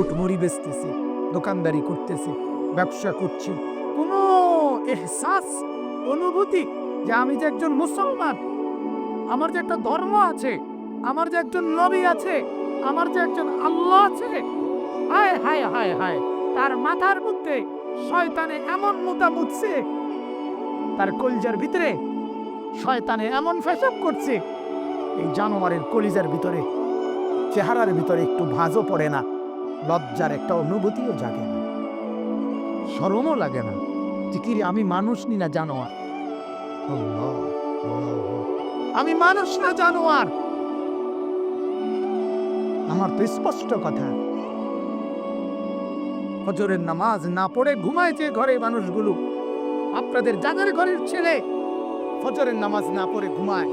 উটমুড়ি বেচতেছি, দোকানদারি করতেছি, ব্যবসা করছি। কোনো এহসাস, অনুভূতি যে আমি যে একজন মুসলমান, আমার যে একটা ধর্ম আছে, আমার যে একজন নবী আছে, আমার যে একজন আল্লাহ আছে, হায় হায় হায় হায়, তার মাথার মধ্যে শয়তানে এমন মুতা মুতছে তার কলিজার ভিতরে শয়তানে এমন ফেসাব করছে, এই জানোয়ারের কলিজার ভিতরে, চেহারার ভিতরে একটু ভাঁজও পড়ে না। লজ্জার একটা অনুভূতিও জাগে না। শরমও লাগে না। কি আমি মানুষ নি না জানোয়ার। আমি মানুষ না জানোয়ার। আমার তো স্পষ্ট কথা। ফজরের নামাজ না পড়ে ঘুমায় যে ঘরে মানুষগুলো। আপনাদের জাগার ঘরের ছেলে ফজরের নামাজ না পড়ে ঘুমায়।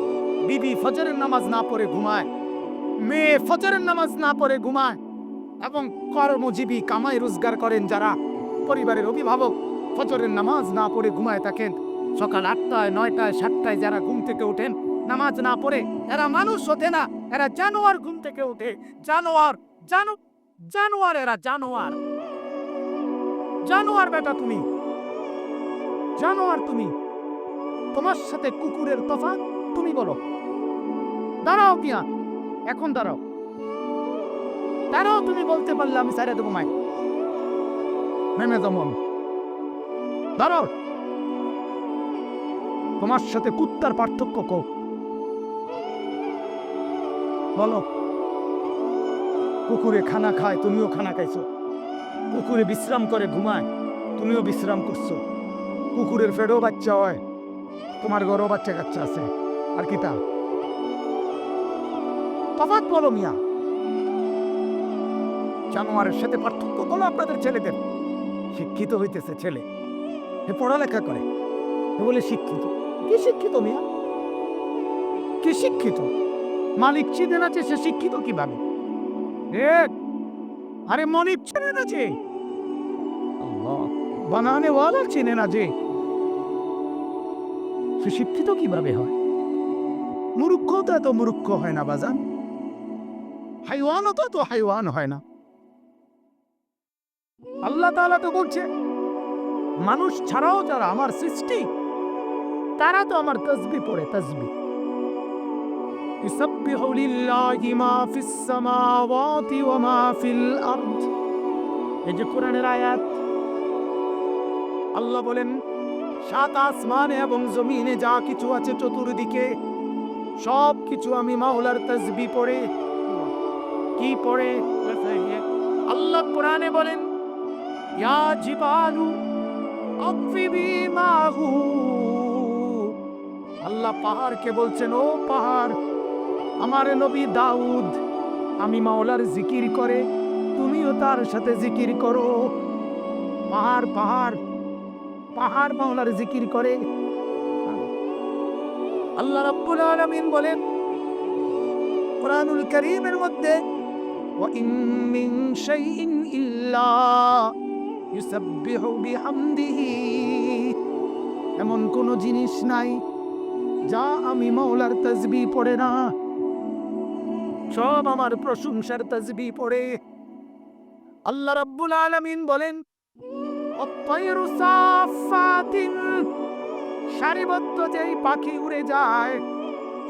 বিবি ফজরের নামাজ না পড়ে ঘুমায়। মেয়ে ফজরের নামাজ না পড়ে ঘুমায়। এবং কর্মজীবী কামাই রোজগার করেন যারা পরিবারের অভিভাবক ফজরের নামাজ না পড়ে ঘুমায় থাকেন। সকাল আটটায়, নয়টায়, সাতটায় যারা ঘুম থেকে ওঠেন, নামাজ না পড়ে, এরা মানুষ ওঠে না, এরা জানোয়ার ঘুম থেকে ওঠে। জানোয়ার, জানো, জানোয়ার এরা জানোয়ার। জানোয়ার বেটা তুমি। জানোয়ার তুমি। তোমার সাথে কুকুরের তফাৎ তুমি বলো। দাঁড়াও কিয়া এখন দাঁড়াও। দাঁড়াও তুমি বলতে পারলে আমি সাইরে দেবো মাই নেমে যেমন দাঁড়াও। তোমার সাথে কুত্তার পার্থক্য কো। বলো, কুকুরে খানা খায়, তুমিও খানা খাইছো। কুকুরে বিশ্রাম করে, ঘুমায়, তুমিও বিশ্রাম করছ। কুকুরের ফেডও বাচ্চা হয়, তোমার গরও বাচ্চা কাচ্চা আছে। আর কি তা? তফাৎ বলো মিয়া। জানোয়ারের সাথে পার্থক্য বলো আপনাদের ছেলেদের? শিক্ষিত হইতেছে ছেলে। এ পড়ালেখা করে। এ বলে, শিক্ষিত? কি শিক্ষিত মিয়া? কি শিক্ষিত? মালিক চিনে না সে শিক্ষিত কীভাবে? আরে মনিক চিনে না যে বানানে ওয়ালা চিনে না যে সে শিক্ষিত কীভাবে হয়? মূর্খ তো এত মূর্খ হয় না, বাজান। হাইওয়ানও তো এত হাইওয়ান হয় না। আল্লাহ তাআলা তো বলছে মানুষ ছাড়াও যারা আমার সৃষ্টি তারা তো আমার তসবি পড়ে তসবি يسبح لله ما في السماوات وما في الأرض এই যে কোরআনের আয়াত আল্লাহ বলেন সাত আসমানে এবং জমিনে যা কিছু আছে চতুর্দিকে সব কিছু আমি মাওলার তসবি পড়ে কি পড়ে আল্লাহ কোরআনে বলেন ইয়া জিবালু আফিবি মাহু আল্লাহ পাহাড়কে বলছেন ও পাহাড় আমার নবী দাউদ আমি মাওলার জিকির করে তুমিও তার সাথে জিকির করো পাহাড় পাহাড় পাহাড় মাওলার জিকির করে আল্লাহ রাব্বুল আলামিন বলেন কোরআনুল কারীমের মধ্যে وإن من شيء إلا يسبح بحمده এমন কোন জিনিস নাই যা আমি মৌলার তসবি পড়ে না। সব আমার প্রশংসার তসবি পড়ে। আল্লাহ রাব্বুল আলামিন বলেন সারিবদ্ধ যেই পাখি উড়ে যায়,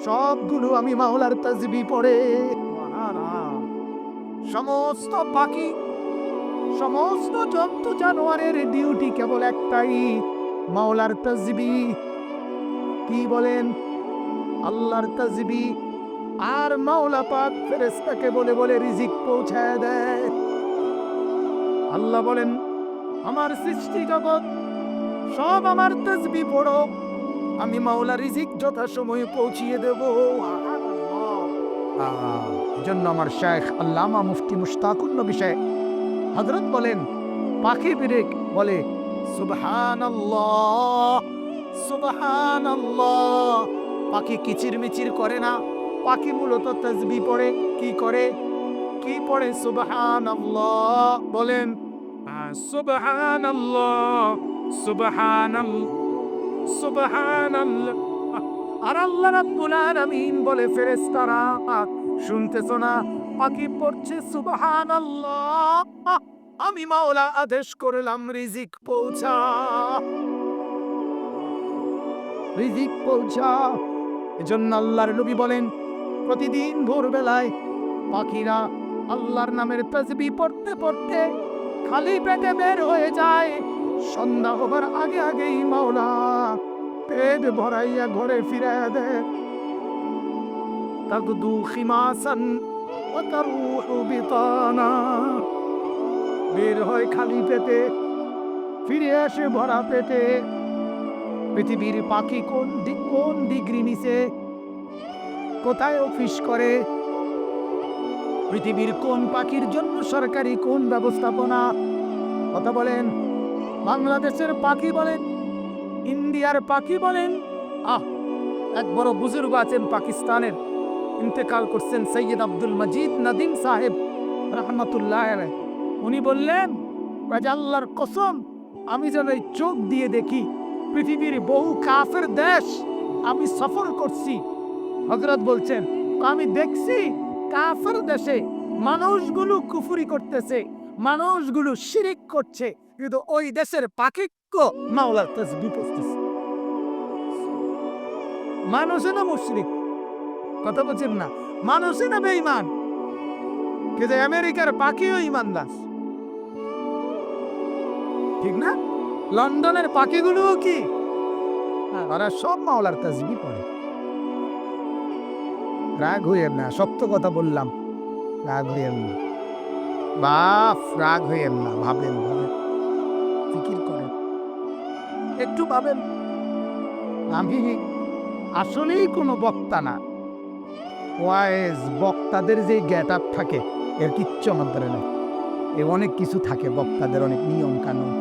সবগুলো আমি মাওলার তসবি পড়ে। সমস্ত পাখি সমস্ত জন্তু জানোয়ারের ডিউটি কেবল একটাই, মাওলার তাজবি। কি বলেন? আল্লাহর তাজবি। আর মাওলা পাক ফেরেশতাকে বলে বলে রিজিক পৌঁছায় দেয়। আল্লাহ বলেন, আমার সৃষ্টি জগৎ, সব আমার তাজবি পড়ো। আমি মাওলা রিজিক যথাসময়ে পৌঁছিয়ে দেব। জন্য আমার শেখ আল্লামা মুফতি মুশতাকুল বিষয় হজরত বলেন পাখি বিরেক বলে, সুবহানাল্লাহ সুবহানাল্লাহ। পাখি কিচির মিচির করে না, পাখি মূলত তসবি পড়ে। কি করে? কি পড়ে? সুবহানাল্লাহ বলেন সুবহানাল্লাহ সুবহানাল্লাহ সুবহানাল্লাহ আর আল্লাহ রাব্বুল আলামিন বলে, ফেরেশতারা, শুনতেছো না? পাখি পড়ছে সুবাহান আমি মাওলা আদেশ করলাম, রিজিক পৌঁছা। রিজিক পৌঁছা। এজন্য আল্লাহর নবী বলেন, প্রতিদিন ভোরবেলায় পাখিরা আল্লাহর নামের তসবি পড়তে পড়তে খালি পেটে বের হয়ে যায়। সন্ধ্যা হবার আগে আগেই মাওলা পেট ভরাইয়া ঘরে ফিরে দেয়। তাগদু খিমাসান বের হয় খালি পেটে, ফিরে আসে ভরা পেটে। পৃথিবীর পাখি কোন দিক, কোন ডিগ্রি নিচে? কোথায় অফিস করে? পৃথিবীর কোন পাখির জন্য সরকারি কোন ব্যবস্থাপনা? কথা বলেন, বাংলাদেশের পাখি বলেন, ইন্ডিয়ার পাখি বলেন। আহ, এক বড় বুজুর্গ আছেন পাকিস্তানের। ইন্তেকাল করছেন সৈয়দ আব্দুল মজিদ নদিম সাহেব, রহমতুল্লাহ উনি বললেন "কাজে আল্লাহর কসম, আমি যেন এই চোখ দিয়ে দেখি পৃথিবীর বহু কাফের দেশ আমি সফর করছি। হজরত বলছেন, আমি দেখছি কাফের দেশে মানুষগুলো কুফুরি করতেছে, মানুষগুলো শিরিক করছে, কিন্তু ওই দেশের পাখিক্য মাওলার তসবি পড়তেছে। মানুষে না মুশরিক? কথা বলছেন না। মানুষই না বেঈমান। কিন্তু আমেরিকার পাখিও ইমানদার ঠিক না? লন্ডনের পাখিগুলোও কি? ওরা সব মাওলার তাজবি পড়ে। রাগ হইয়েন না, সত্য কথা বললাম। রাগ হইয়েন না। বাপ, রাগ হইয়েন না, ভাবেন ভাবেন। ফিকির করেন। একটু ভাবেন। আমি আসলেই কোনো বক্তা না। ওয়াইজ বক্তাদের যে গেট আপ থাকে, এর কিচ্ছু আমার ধরে নেই। এ অনেক কিছু থাকে, বক্তাদের অনেক নিয়ম কানুন।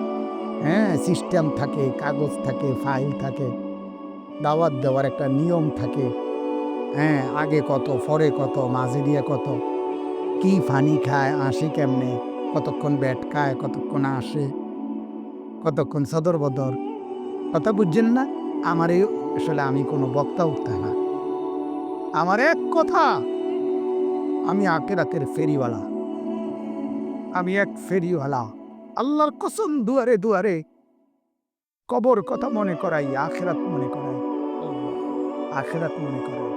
হ্যাঁ সিস্টেম থাকে, কাগজ থাকে ফাইল থাকে, দাওয়াত দেওয়ার একটা নিয়ম থাকে। হ্যাঁ আগে কত, পরে কত, মাঝে দিয়ে কত, কি ফানি খায়, আসে কেমনে, কতক্ষণ ব্যাট খায়, কতক্ষণ আসে, কতক্ষণ সদর বদর। কথা বুঝছেন না? আমার এই, আসলে আমি কোনো বক্তা উঠতে না। আমার এক কথা। আমি আকেরাতের ফেরিওয়ালা। আমি এক ফেরিওয়ালা। আল্লাহর কসম দুয়ারে দুয়ারে কবর কথা মনে করাই, আখেরাত মনে করাই। আখেরাত মনে করাই।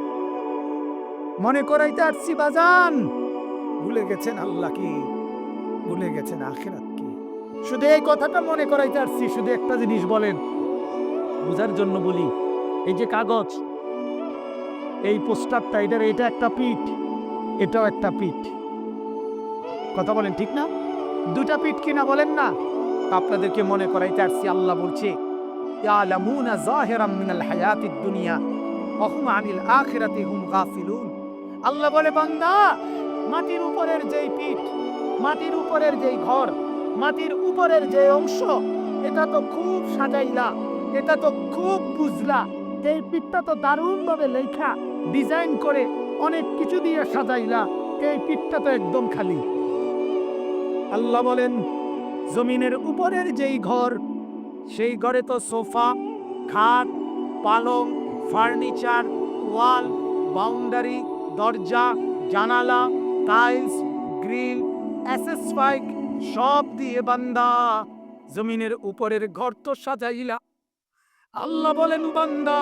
মনে করাইতে আসছি বাজান। ভুলে গেছেন আল্লাহ কি? ভুলে গেছেন আখেরাত কি? শুধু এই কথাটা মনে করাইতে আসছি, শুধু একটা জিনিস বলেন। বুঝার জন্য বলি, এই যে কাগজ এই পোস্টারটা এটার এটা একটা পিঠ। এটাও একটা পিঠ। কথা বলেন, ঠিক না? দুটা পিঠ কিনা বলেন না? আপনাদেরকে মনে করাইতে আসছি, আল্লাহ বলছে আল্লাহ বলে, বান্দা, মাটির উপরের যেই পিঠ, মাটির উপরের যেই ঘর, মাটির উপরের যে অংশ, এটা তো খুব সাজাইলা, এটা তো খুব বুঝলা, এই পিঠটা তো দারুণভাবে লেখা। ডিজাইন করে অনেক কিছু দিয়ে সাজাইলা এই পিঠটা তো একদম খালি। আল্লাহ বলেন, জমিনের উপরের যেই ঘর, সেই ঘরে তো সোফা, খাট, পালং, ফার্নিচার, ওয়াল, বাউন্ডারি, দরজা, জানালা, টাইলস, গ্রিল অ্যাসেস পাইক সব দিয়ে বান্দা। জমিনের উপরের ঘর তো সাজাইলা। আল্লাহ বলেন, বান্দা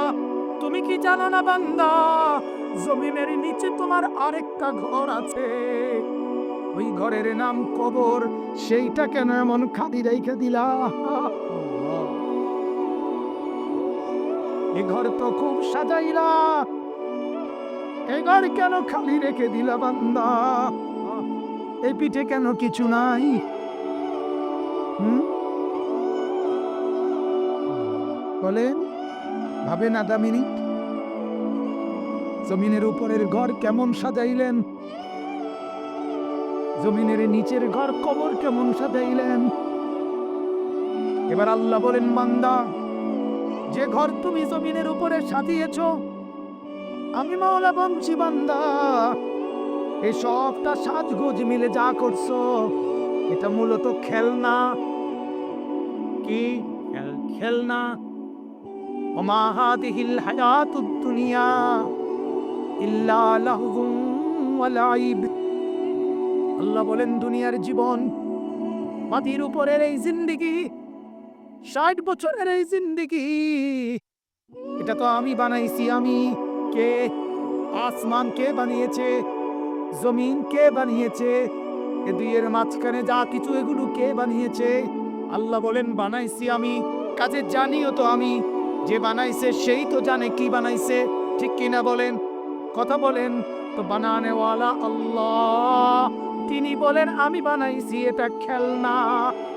তুমি কি জানো না বান্দা? জমিনের নিচে তোমার আরেকটা ঘর আছে। ওই ঘরের নাম কবর। সেইটা কেন এমন খালি রেখে দিলা? এ ঘর তো খুব সাজাইলা। এ ঘর কেন খালি রেখে দিলা বান্দা? এই পিঠে কেন কিছু নাই? হুম? বলেন। ভাবেন আধা মিনিট জমিনের উপরের ঘর কেমন সাজাইলেন? জমিনের নিচের ঘর কবর কেমন সাজাইলেন? এবার আল্লাহ বলেন মান্দা যে ঘর তুমি জমিনের উপরে সাজিয়েছ, আমি মাওলা বংশী বান্দা। এই সবটা সাজগোজ মিলে যা করছ, এটা মূলত খেলনা। কি? খেল- ওমা হাদিহিল হায়াতুদ দুনিয়া ইল্লা লাহুম ওয়া আল্লাহ বলেন, দুনিয়ার জীবন মাটির উপরের এই জিন্দিগি, ষাট বছরের এই জিন্দিগি, এটা তো আমি বানাইছি, আমি কে, আসমান কে বানিয়েছে, জমিন কে বানিয়েছে, এ দুইয়ের মাঝখানে যা কিছু, এগুলো কে বানিয়েছে? আল্লাহ বলেন, বানাইছি আমি, কাজে জানিও তো আমি যে বানাইছে সেই তো জানে কি বানাইছে। ঠিক কিনা বলেন? কথা বলেন, তো বানানেওয়ালা আল্লাহ, তিনি বলেন, আমি বানাইছি এটা খেলনা।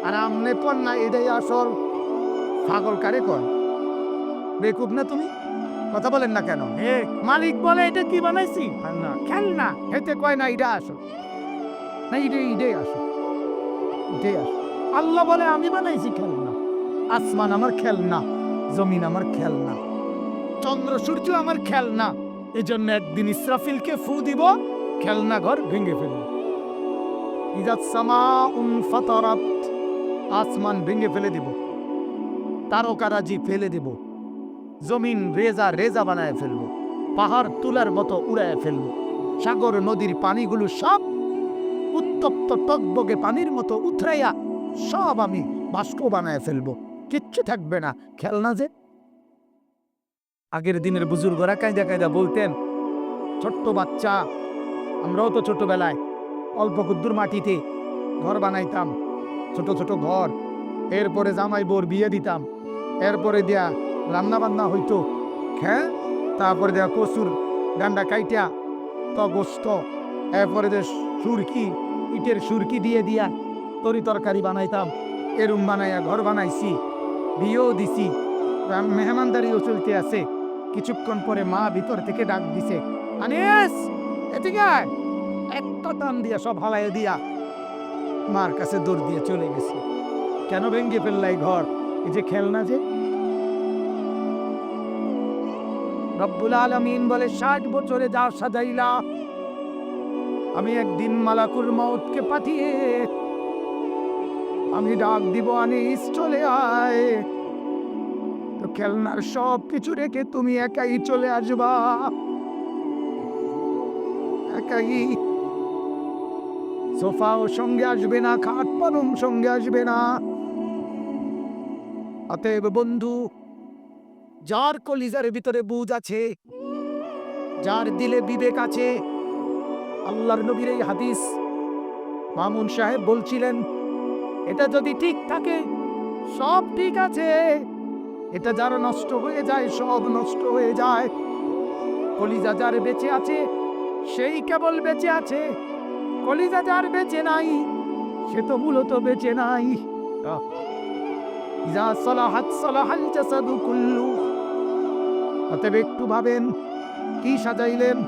আর আমনে পন্না এটাই আসল। পাগল কারে কয়? বেকুব না তুমি? কথা বলেন না কেন? হে মালিক বলে, এটা কি বানাইছি? না খেলনা? হেতে কয় না এটা আসল। না এটাই এটাই আসল। এটাই আসল। আল্লাহ বলে, আমি বানাইছি খেলনা। আসমান আমার খেলনা। জমিন আমার খেলনা। চন্দ্র সূর্য আমার খেলনা। এজন্য একদিন ইসরাফিলকে ফু দিব, খেলনা ঘর ভেঙে ফেলব। ইজাত সামা উন ফাতারাত, আসমান ভেঙে ফেলে দিব। তারকারাজি ফেলে দিব। জমিন রেজা রেজা বানায় ফেলব। পাহাড় তুলার মতো উড়ায় ফেলব। সাগর, নদীর পানিগুলো সব উত্তপ্ত টকবগে পানির মতো উথরাইয়া সব আমি বাষ্প বানায় ফেলব। কিচ্ছু থাকবে না। খেলনা যে আগের দিনের বুজুর্গরা কায়দা কায়দা বলতেন, ছোট্ট বাচ্চা, আমরাও তো ছোটবেলায় অল্প কুদ্দুর মাটিতে ঘর বানাইতাম, ছোট ছোট ঘর, এরপরে জামাই বোর বিয়ে দিতাম, এরপরে দেয়া রান্না বান্না হইতো হ্যাঁ তারপরে দেয়া কচুর ডান্ডা কাইটা তো গোস্ত এরপরে যে সুরকি, ইটের সুরকি দিয়ে দিয়া তরি তরকারি বানাইতাম, এরুম বানাইয়া ঘর বানাইছি। বিয়েও দিছি। মেহমানদারিও চলতে আছে। কিছুক্ষণ পরে মা ভিতর থেকে ডাক দিছে, আনিস, এদিকে। একটা টান দিয়া সব হালাইয়া দিয়া। মার কাছে দৌড় দিয়ে চলে গেছে। কেন ভেঙ্গে ফেললাই ঘর? এই যে খেলনা যে? রব্বুল আলমিন বলে, ষাট বছরে যা সাজাইলা, আমি একদিন মালাকুল মৌতকে পাঠিয়ে আমি ডাক দিব আনিস চলে আয়। তো খেলনার সব কিছু রেখে তুমি একাই চলে আসবা। একাই। সোফাও সঙ্গে আসবে না, খাট পালং সঙ্গে আসবে না। অতএব বন্ধু, যার কলিজার ভিতরে বুঝ আছে, যার দিলে বিবেক আছে, আল্লাহর নবীর এই হাদিস মামুন সাহেব বলছিলেন এটা যদি ঠিক থাকে, সব ঠিক আছে। এটা যার নষ্ট হয়ে যায়, সব নষ্ট হয়ে যায়। কলিজা যার বেঁচে আছে, সেই কেবল বেঁচে আছে। কলিজা যার বেঁচে নাই, সে তো মূলত বেঁচে নাই। ইজা সলাহাত সলাহাল জাসাদু কুল্লু। অতএব একটু ভাবেন, কি সাজাইলেন?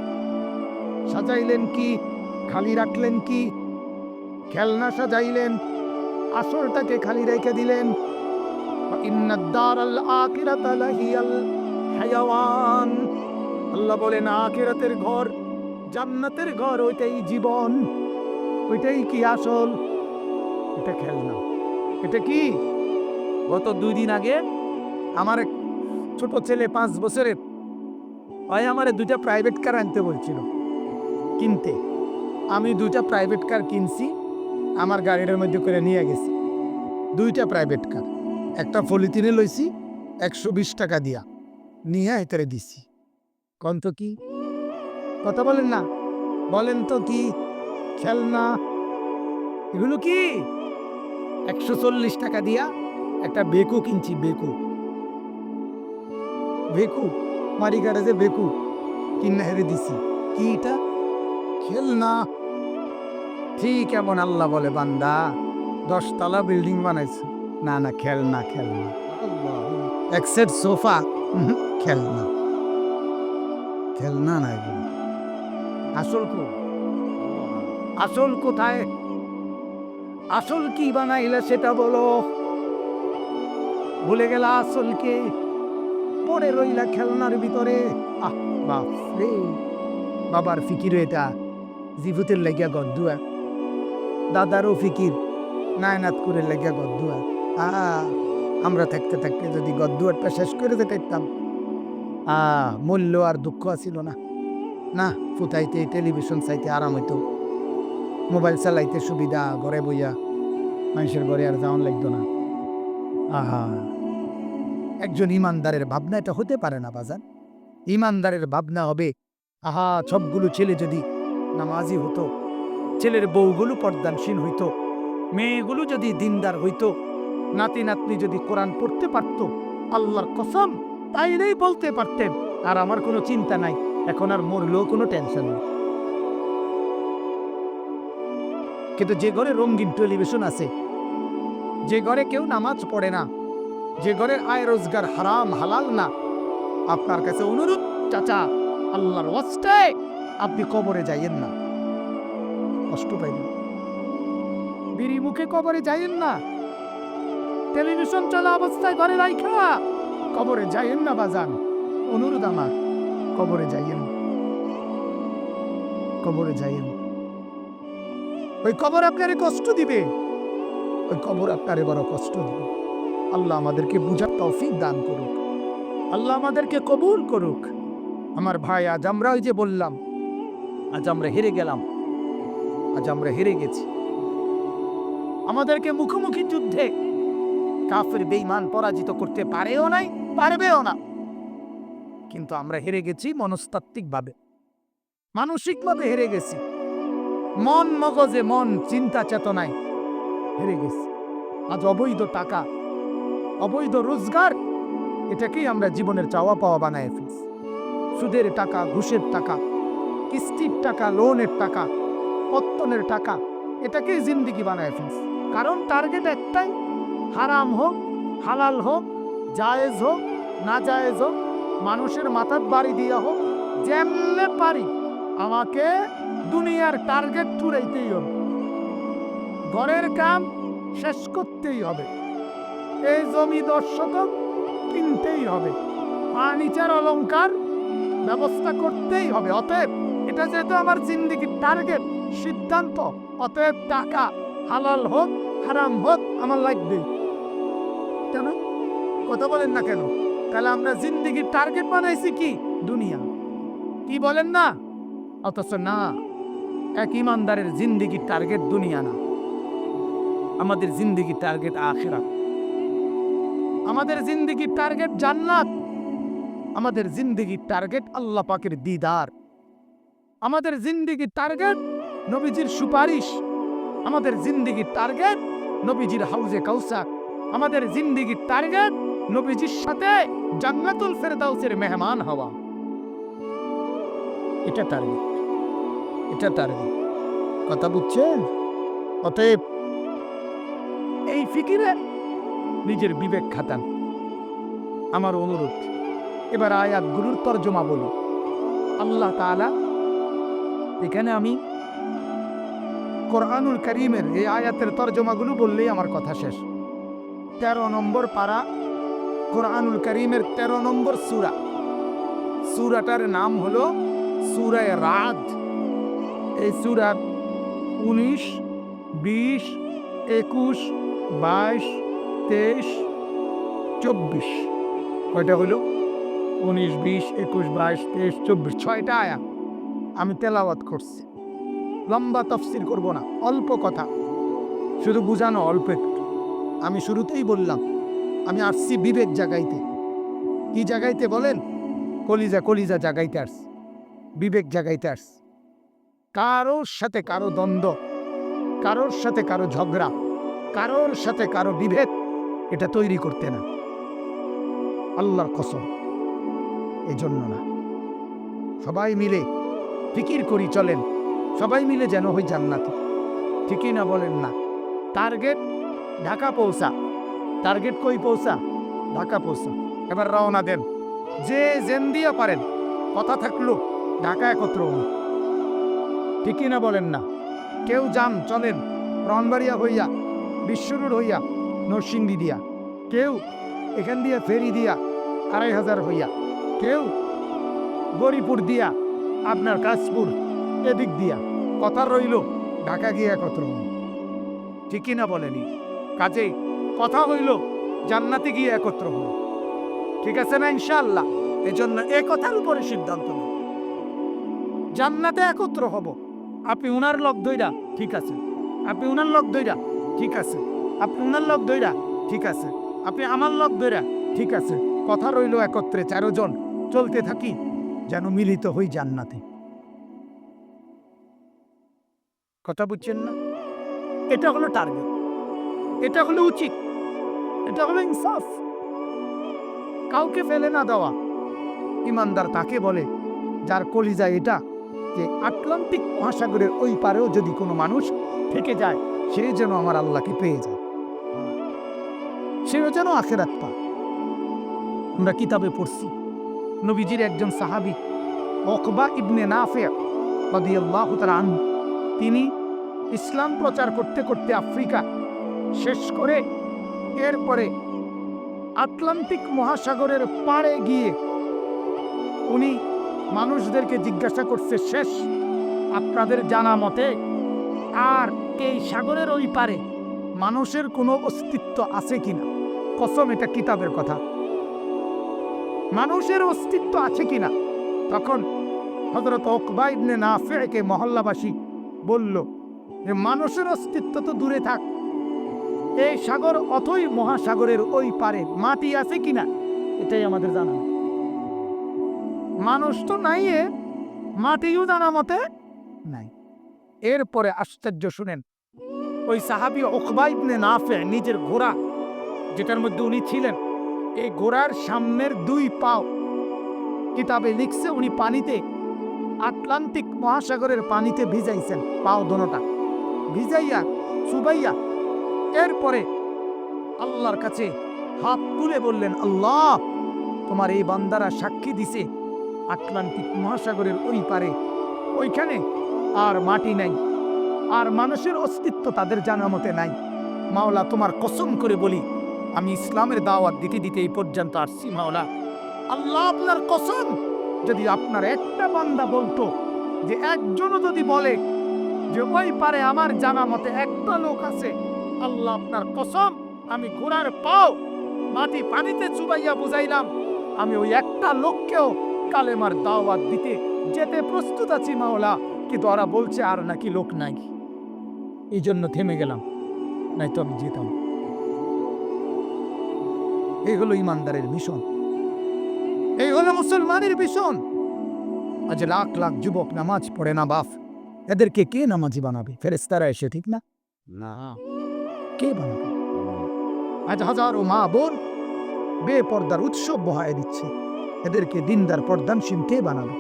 সাজাইলেন কি? খালি রাখলেন কি? খেলনা সাজাইলেন? আসলটাকে খালি রেখে দিলেন। আল্লাহ বলেন, আখিরাতের ঘর, জান্নাতের ঘর, ওইটাই জীবন। ওইটাই কি আসল? এটা খেলনা। এটা কি? গত দুই দিন আগে আমার এক ছোট ছেলে পাঁচ বছরের হয় আমার দুইটা প্রাইভেট কার আনতে বলছিল। কিনতে। আমি দুইটা প্রাইভেট কার কিনছি। আমার গাড়িটার মধ্যে করে নিয়ে গেছি। দুইটা প্রাইভেট কার একটা ফলিতিনে লইছি, একশো বিশ টাকা দিয়া, নিয়ে এতরে দিছি। কন তো কি? কথা বলেন না। বলেন তো কি? খেলনা। এগুলো কি? একশো চল্লিশ টাকা দিয়া একটা বেকু কিনছি, বেকু। বেকু? মারি গ্যারেজে বেকু। কিনা হেরে দিছি। কি এটা? খেলনা। ঠিক এমন আল্লাহ বলে, বান্দা, দশতলা বিল্ডিং বানাইছে। না না, খেল খেলনা খেলনা এক সেট সোফা খেলনা খেলনা না। আসল কো? আসল কোথায়? আসল কি বানাইলে সেটা বলো। ভুলে গেল আসলকে পড়ে রইলা খেলনার ভিতরে। আহ বাবার ফিকির এটা। জিভুতের লাগিয়া গদ্দুয়া দাদারও ফিকির। নায়নাত করে লাগিয়া গদ্দুয়া। আ, আমরা থাকতে থাকতে যদি গদ্দুয়ারটা শেষ করে দিতাম আ, মূল্য আর দুঃখ আসিল না। না, ফুটাইতে, টেলিভিশন চাইতে আরাম হইতো। মোবাইল চালাইতে সুবিধা, ঘরে বইয়া। মানুষের ঘরে আর যাওয়ান লাগতো না। আহা। একজন ইমানদারের ভাবনা এটা হতে পারে না বাজার ইমানদারের ভাবনা হবে, আহা, সবগুলো ছেলে যদি নামাজি হতো ছেলের বউগুলো পর্দানসীন হইতো। মেয়েগুলো যদি দিনদার হইত নাতি নাতনি যদি কোরআন পড়তে পারতো, আল্লাহর কসম, তাইলেই বলতে পারতেন। আর আমার কোনো চিন্তা নাই, এখন আর মরলেও কোনো টেনশন নেই। কিন্তু যে ঘরে রঙিন টেলিভিশন আছে, যে ঘরে কেউ নামাজ পড়ে না, যে ঘরের আয় রোজগার হারাম, হালাল না, আপনার কাছে অনুরোধ, চাচা, আল্লাহর ওয়াস্তায় আপনি কবরে যাইয়েন না। কষ্ট পাইবেন বিড়ি মুখে কবরে যাইয়েন না। টেলিভিশন চলা অবস্থায় ঘরে রাইখা। কবরে যাইয়েন না বাজান। অনুরোধ আমার, কবরে যাইয়েন। কবরে যাইয়েন। ওই কবর আপনারে কষ্ট দিবে। ওই কবর আপনারে বড় কষ্ট দিবে। আল্লাহ আমাদেরকে বুঝার তৌফিক দান করুক। আল্লাহ আমাদেরকে কবুল করুক। আমার ভাই আজ আমরা ওই যে বললাম, আজ আমরা হেরে গেলাম। আজ আমরা হেরে গেছি। আমাদেরকে মুখোমুখি যুদ্ধে কাফের বেঈমান পরাজিত করতে পারেও নাই, পারবেও না। কিন্তু আমরা হেরে গেছি মনস্তাত্ত্বিকভাবে। মানসিকভাবে হেরে গেছি। মন মগজে মন, চিন্তা চেতনায় হেরে গেছি। আজ অবৈধ টাকা, অবৈধ রোজগার, এটাকেই আমরা জীবনের চাওয়া পাওয়া বানায় ফেলছি। সুদের টাকা, ঘুষের টাকা, কিস্তির টাকা, লোনের টাকা পত্তনের টাকা। এটাকেই জিন্দিগি বানায় ফেলছি। কারণ টার্গেট একটাই, হারাম হোক, হালাল হোক, জায়েজ হোক না জায়েজ হোক, মানুষের মাথার বাড়ি দিয়া হোক, যেমনে পারি আমাকে দুনিয়ার টার্গেট ছুড়াইতেই হবে। ঘরের কাম শেষ করতেই হবে। এই জমি দশ শতক কিনতেই হবে। ফার্নিচার অলঙ্কার ব্যবস্থা করতেই হবে। অতএব এটা যেহেতু আমার জিন্দিগির টার্গেট সিদ্ধান্ত, অতএব টাকা হালাল হোক, হারাম হোক, আমার লাগবে কেন? কথা বলেন না কেন? তাহলে আমরা জিন্দিগির টার্গেট বানাইছি কি? দুনিয়া। কি বলেন না? অথচ না, এক ইমানদারের জিন্দিগির টার্গেট দুনিয়া না। আমাদের জিন্দিগির টার্গেট আখেরা আমাদের জিন্দিগির টার্গেট জান্নাত। আমাদের জিন্দিগির টার্গেট আল্লাহ পাকের দিদার। আমাদের জিন্দিগির টার্গেট নবীজির সুপারিশ, আমাদের জিন্দিগির টার্গেট নবীজির হাউজে কাউসা আমাদের জিন্দিগির টার্গেট নবীজির সাথে জান্নাতুল ফেরদাউসের মেহমান হওয়া। এটা টার্গেট এটা টার্গেট কথা বুঝছেন? অতএব এই ফিকিরে নিজের বিবেক খাতান আমার অনুরোধ, এবার আয়াতগুলোর তর্জমা বলি আল্লাহ তাআলা, এখানে আমি কোরআনুল করিমের এই আয়াতের তর্জমাগুলো বললেই আমার কথা শেষ। তেরো নম্বর পারা, কোরআনুল করিমের তেরো নম্বর সুরা। সুরাটার নাম হলো সুরায় রাত এই সুরার উনিশ, বিশ, একুশ, বাইশ, তেইশ, চব্বিশ। কয়টা হলো? উনিশ, বিশ, একুশ, বাইশ, তেইশ, চব্বিশ। ছয়টা আয়া। আমি তেলাওয়াত করছি। লম্বা তফসিল করব না, অল্প কথা। শুধু বুঝানো অল্প একটু। আমি শুরুতেই বললাম, আমি আসছি বিবেক জাগাইতে। কি জাগাইতে বলেন? কলিজা কলিজা জাগাইতে আস বিবেক জাগাইতে আস কারোর সাথে কারও দ্বন্দ্ব, কারোর সাথে কারও ঝগড়া, কারোর সাথে কারও বিভেদ, এটা তৈরি করতে না। আল্লাহর কসম, এজন্য না। সবাই মিলে ফিকির করি চলেন। সবাই মিলে যেন হই জান্নাতি। ঠিকই না বলেন না? টার্গেট, ঢাকা পৌঁছা। টার্গেট কই পৌঁছা? ঢাকা পৌঁছা। এবার রওনা দেন। যে জেন দিয়ে পারেন, কথা থাকল, ঢাকা একত্র ঠিকই না বলেন না? কেউ যান, চলেন। রনবাড়িয়া হইয়া বিশ্বরুর হইয়া, নরসিংদী দিয়া। কেউ এখান দিয়া ফেরি দিয়া, আড়াই হাজার হইয়া। কেউ গরিপুর দিয়া, আপনার কাশপুর। এদিক দিয়া। কথা রইল, ঢাকা গিয়ে একত্র ঠিকই না বলেনি। কাজেই কথা হইল, জান্নাতে গিয়ে একত্র হন ঠিক আছে না ইনশাআল্লাহ? এজন্য এ কথার উপরে সিদ্ধান্ত নেব জান্নাতে একত্র হব। আপনি উনার লোক দইরা ঠিক আছে। আপনি উনার লোক দইরা ঠিক আছে। আপনি উনার লোক দইরা ঠিক আছে। আপনি আমার লোক দইরা ঠিক আছে। কথা রইল একত্রে তেরো জন। চলতে থাকি, যেন মিলিত হই জান্নাতে। কথা বুঝছেন না? এটা হলো টার্গেট এটা হলো উচিত, এটা হলো ইনসাফ। কাউকে ফেলে না দেওয়া। ইমানদার তাকে বলে, যার কলিজা এটা যে আটলান্টিক মহাসাগরের ওই পারেও যদি কোনো মানুষ থেকে যায়, সে যেন আমার আল্লাহকে পেয়ে যায়। সেও যেন আখেরাত পা আমরা কিতাবে পড়ছি, নবীজির একজন সাহাবি অকবা ইবনে না নাফে রাদিয়াল্লাহু তাআলা আনহু তিনি ইসলাম প্রচার করতে করতে আফ্রিকা শেষ করে এরপরে আটলান্টিক মহাসাগরের পাড়ে গিয়ে উনি মানুষদেরকে জিজ্ঞাসা করছে, শেষ, আপনাদের জানা মতে আর এই সাগরের ওই পারে মানুষের কোনো অস্তিত্ব আছে কিনা? কসম, এটা কিতাবের কথা। মানুষের অস্তিত্ব আছে কিনা? তখন হজরত ওকবা ইবনে নাফেকে মহল্লাবাসী বলল যে মানুষের অস্তিত্ব তো দূরে থাক। এই সাগর অথই মহাসাগরের ওই পারে। মাটি আছে কিনা এটাই আমাদের জানা। মানুষ তো নাই এ। মাটিও জানা মতে নাই। এরপরে আশ্চর্য শুনেন, ওই সাহাবি ওকবা ইবনে নাফে নিজের ঘোড়া, যেটার মধ্যে উনি ছিলেন, এই ঘোড়ার সামনের দুই পাও কিতাবে লিখছে উনি পানিতে আটলান্টিক মহাসাগরের পানিতে ভিজাইছেন পাও দোনোটা। ভিজাইয়া, চুবাইয়া, এরপরে আল্লাহর কাছে হাত তুলে বললেন, আল্লাহ, তোমার এই বান্দারা সাক্ষী দিছে আটলান্টিক মহাসাগরের ওই পারে। ওইখানে আর মাটি নাই, আর মানুষের অস্তিত্ব তাদের জানা মতে নাই। মাওলা, তোমার কসম করে বলি, আমি ইসলামের দাওয়াত দিতে দিতে এই পর্যন্ত আসছি, মাওলা। আল্লাহ, আপনার কসম যদি আপনার একটা বান্দা বলতো যে একজনও যদি বলে যে ওই পারে আমার জানা মতে একটা লোক আছে, আল্লাহ আপনার কসম, আমি ঘোড়ার পাও, মাটি পানিতে চুবাইয়া বুঝাইলাম, আমি ওই একটা লোককেও কালেমার দাওয়াত দিতে যেতে প্রস্তুত আছি মাওলা, কিন্তু ওরা বলছে আর নাকি লোক নাই। এই জন্য থেমে গেলাম নাই তো আমি যেতাম। এই হলো ইমানদারের মিশন। এই হলো মুসলমানের মিশন আজ লাখ লাখ যুবক নামাজ পড়ে না বাপ। এদেরকে কে নামাজি বানাবে? ফেরেস্তারা এসে ঠিক না? না। কে বানাবে? আজ হাজারো মা বোন বেপর্দার উৎসব বহায় দিচ্ছে। এদেরকে দিনদার পর্দানসীন কে বানাবে?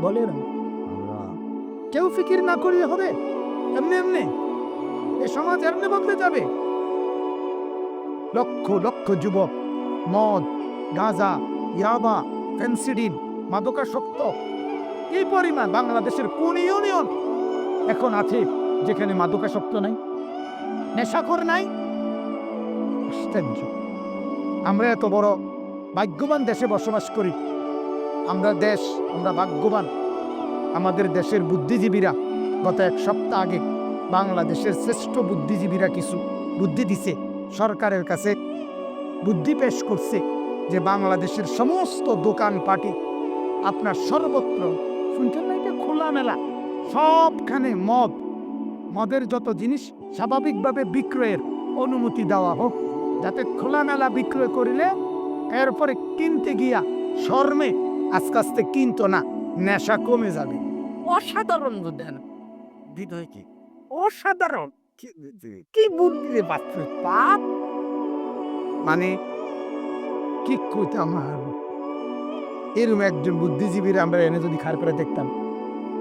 বলে না কেউ ফিকির না করলে হবে। এমনি এমনি। এ সমাজ এমনি বদলে যাবে। লক্ষ লক্ষ যুবক মদ গাঁজা ইয়াবা ফেন্সিডিন মাদকাসক্ত। এই পরিমাণ বাংলাদেশের কোন ইউনিয়ন এখন আছে যেখানে মাদকাসক্ত নাই? নেশাখোর নাই? আশ্চর্য। আমরা এত বড় ভাগ্যবান দেশে বসবাস করি। আমরা দেশ, আমরা ভাগ্যবান। আমাদের দেশের বুদ্ধিজীবীরা গত এক সপ্তাহ আগে বাংলাদেশের শ্রেষ্ঠ বুদ্ধিজীবীরা কিছু বুদ্ধি দিছে। সরকারের কাছে বুদ্ধি পেশ করছে। যে বাংলাদেশের সমস্ত দোকানপাটে আপনার সর্বত্র। শুনছেন না এটা খোলা মেলা সবখানে মদ। মদের যত জিনিস স্বাভাবিকভাবে বিক্রয়ের অনুমতি দেওয়া হোক যাতে খোলামেলা বিক্রয় করিলে এরপরে কিনতে গিয়া শর্মে আস্তে আস্তে কিনতো না নেশা কমে যাবে। অসাধারণ বুদ্ধেন হৃদয় কি? অসাধারণ। কি বুদ্ধি পাপ। মানে কি কইতাম আর এরকম একজন বুদ্ধিজীবীর আমরা এনে যদি খার করে দেখতাম,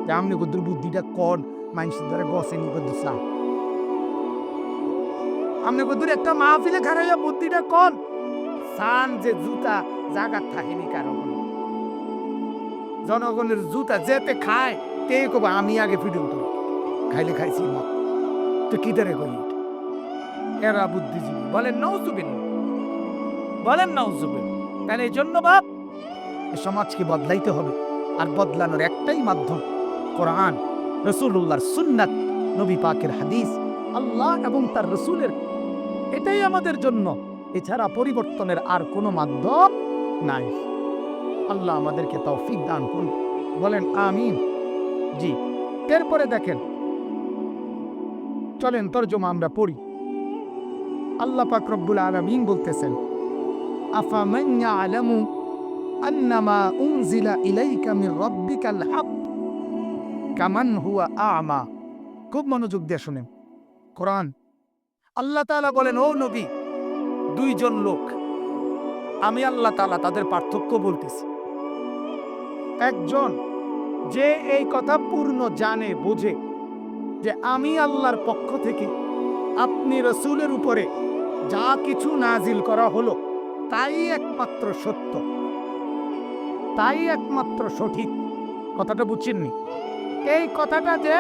যে আমনি কদ্দুর বুদ্ধিটা কন, মানুষের দ্বারা গছে নি কদ্দুর চা। আমনি কদ্দুর একটা মাহফিলে খারাইয়া বুদ্ধিটা কন, সান যে জুতা জাগাত থাকেনি কারও। জনগণের জুতা যেতে খায় তে কব আমি আগে ফিরে উঠব খাইলে খাইছি মত তো কি তারে এটা? এরা বুদ্ধিজীবী। বলেন নৌজুবিন বলেন নৌজুবিন তাহলে এই জন্য বাপ এ সমাজকে বদলাইতে হবে। আর বদলানোর একটাই মাধ্যম কোরআন রসুল্লাহর সুন্নাত, নবী পাকের হাদিস, আল্লাহ এবং তার রসুলের। এটাই আমাদের জন্য। এছাড়া পরিবর্তনের আর কোনো মাধ্যম নাই। আল্লাহ আমাদেরকে তৌফিক দান করুন। বলেন, আমিন। জি, এরপরে দেখেন, চলেন, তর্জমা আমরা পড়ি। আল্লাহ পাক রব্বুল আলামিন বলতেছেন আফামান ইয়ালামু আন্নামা উনজিলা ইলাইকা মির রাব্বিকাল হক কামান হুয়া আ'মা খুব মনোযোগ দিয়ে শুনেন। কোরআন। আল্লাহ তাআলা বলেন, ও নবী, দুইজন লোক। আমি আল্লাহ তাআলা তাদের পার্থক্য বলতেছি। একজন যে এই কথা পূর্ণ জানে, বোঝে যে আমি আল্লাহর পক্ষ থেকে আপনি রসুলের উপরে যা কিছু নাজিল করা হলো তাই একমাত্র সত্য। তাই একমাত্র সঠিক। কথাটা বুঝছেননি? এই কথাটা যে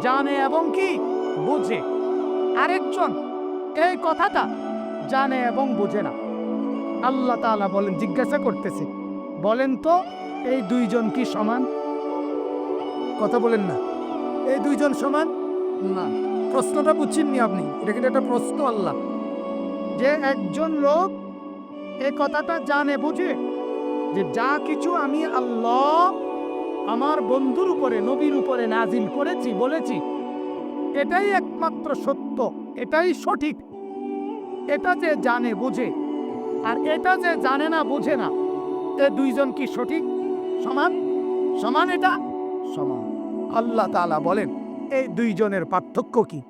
জানে এবং কি বুঝে। আরেকজন এই কথাটা জানে এবং বুঝে না। আল্লাহ তাআলা বলেন, জিজ্ঞাসা করতেছে, বলেন তো, এই দুইজন কি সমান? কথা বলেন না। এই দুইজন সমান? না। প্রশ্নটা বুঝছেননি আপনি? এটা কিন্তু একটা প্রশ্ন আল্লাহ। যে একজন লোক এই কথাটা জানে বুঝে যে যা কিছু আমি আল্লাহ আমার বন্ধুর উপরে, নবীর উপরে নাজিল করেছি, বলেছি, এটাই একমাত্র সত্য, এটাই সঠিক। এটা যে জানে বুঝে আর এটা যে জানে না বুঝে না, এ দুইজন কি সঠিক? সমান? সমান এটা? সমান। আল্লাহ তালা বলেন, এই দুইজনের পার্থক্য কি?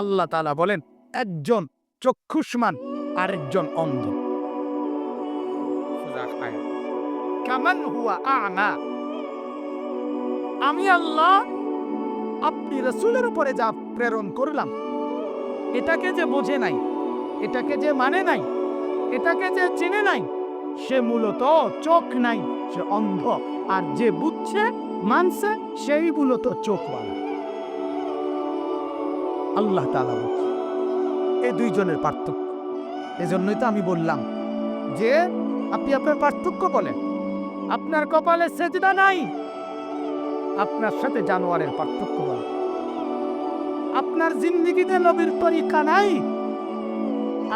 আল্লাহ তালা বলেন, একজন চক্ষুষ্মান, আরেকজন অন্ধ। কামান হুয়া আ'মা? আমি আল্লাহ আপনি রসুলের উপরে যা প্রেরণ করলাম, এটাকে যে বোঝে নাই, এটাকে যে মানে নাই, এটাকে যে চিনে নাই, সে মূলত চোখ নাই, সে অন্ধ, আর যে বুঝছে, মানছে, সেই মূলত চোখ চোখওয়ালা। আল্লাহ তাআলা বলছে এই দুইজনের পার্থক্য। এজন্যই তো আমি বললাম যে, আপনি আপনার পার্থক্য বলেন। আপনার কপালে সেজদা নাই আপনার সাথে জানোয়ারের পার্থক্য বলেন আপনার জিন্দিগিতে নবীর তরিকা নাই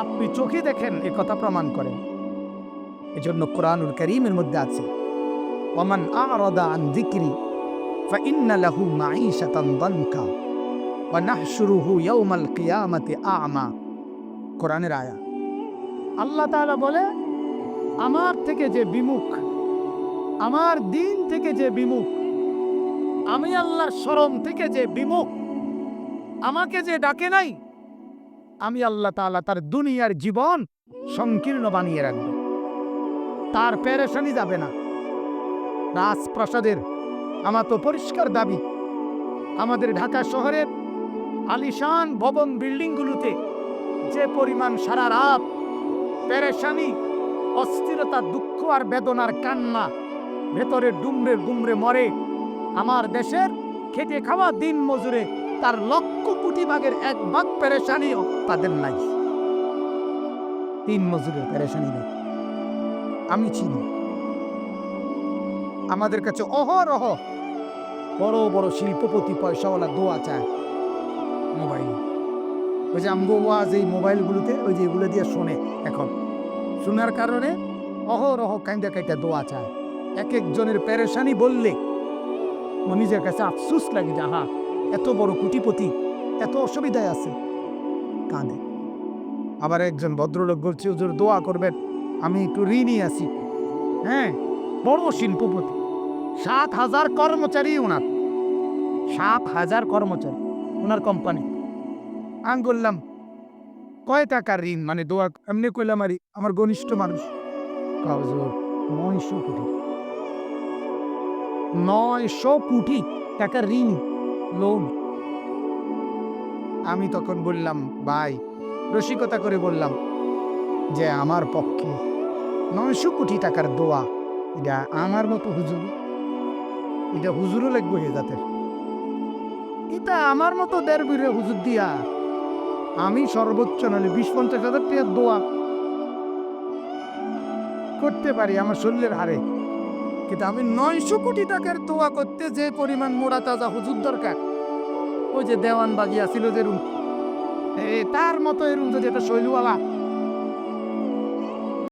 আপনি চোখে দেখেন এ কথা প্রমাণ করেন এজন্য কোরআনুল করিমের মধ্যে আছে ওমান আরাদা আন যিকরি فإن له معيشة ضنكا ونحشره يوم القيامة أعمى কোরআনের আয়া আল্লাহ তাআলা বলে আমার থেকে যে বিমুখ আমার দিন থেকে যে বিমুখ, আমি আল্লাহর স্মরণ থেকে যে বিমুখ, আমাকে যে ডাকে নাই, আমি আল্লাহ তাআলা তার দুনিয়ার জীবন সংকীর্ণ বানিয়ে রাখব। তার পেরেশানি যাবে না। রাজপ্রাসাদের আমার তো পরিষ্কার দাবি। আমাদের ঢাকা শহরের আলিশান ভবন বিল্ডিংগুলোতে যে পরিমাণ সারা রাত প্যারেশানি অস্থিরতা, দুঃখ আর বেদনার কান্না ভেতরে ডুমরে গুমরে মরে। আমার দেশের খেটে খাওয়া দিন মজুরে তার লক্ষ কোটি ভাগের এক ভাগ পেরেশানিও তাদের নাই। তিন মজুরের পেরেশানি নেই। আমি চিনি। আমাদের কাছে অহরহ বড় বড় শিল্পপতি পয়সাওয়ালা দোয়া চায়। মোবাইল। ওই যে আমগো এই মোবাইলগুলোতে, ওই যে এগুলো দিয়ে শোনে এখন। শোনার কারণে অহরহ কাইন্দা কাইটা দোয়া চায়। এক একজনের প্যারেশানি বললে নিজের কাছে আফসুস লাগে যে, আহা, এত বড় কোটিপতি, এত অসুবিধায় আছে। কাঁদে। আবার একজন ভদ্রলোক বলছে, হুজুর, দোয়া করবেন, আমি একটু ঋণই আছি। হ্যাঁ বড় শিল্পপতি। সাত হাজার কর্মচারী ওনার। সাত হাজার কর্মচারী ওনার কোম্পানি। আমি বললাম, কয় টাকার ঋণ? মানে দোয়া, এমনি কইলাম আরই আমার ঘনিষ্ঠ মানুষ। কাগজোর নয়শো কোটি। নয়শো কোটি টাকার ঋণ লোন আমি তখন বললাম, ভাই, রসিকতা করে বললাম যে আমার পক্ষে নয়শো কোটি টাকার দোয়া, এটা আমার মতো হুজুর, এটা হুজুরও লাগবে হে জাতের। এটা আমার মতো দেড় বিরে হুজুর দিয়া আমি সর্বোচ্চ নাহলে বিশ পঞ্চাশ হাজার টাকার দোয়া করতে পারি আমার শরীরের হারে কিন্তু আমি নয়শো কোটি টাকার দোয়া করতে যে পরিমাণ মোড়া তাজা হুজুর দরকার। ওই যে দেওয়ান বাগিয়া ছিল যে রুম। তার মতো এরুম যদি একটা শৈলওয়ালা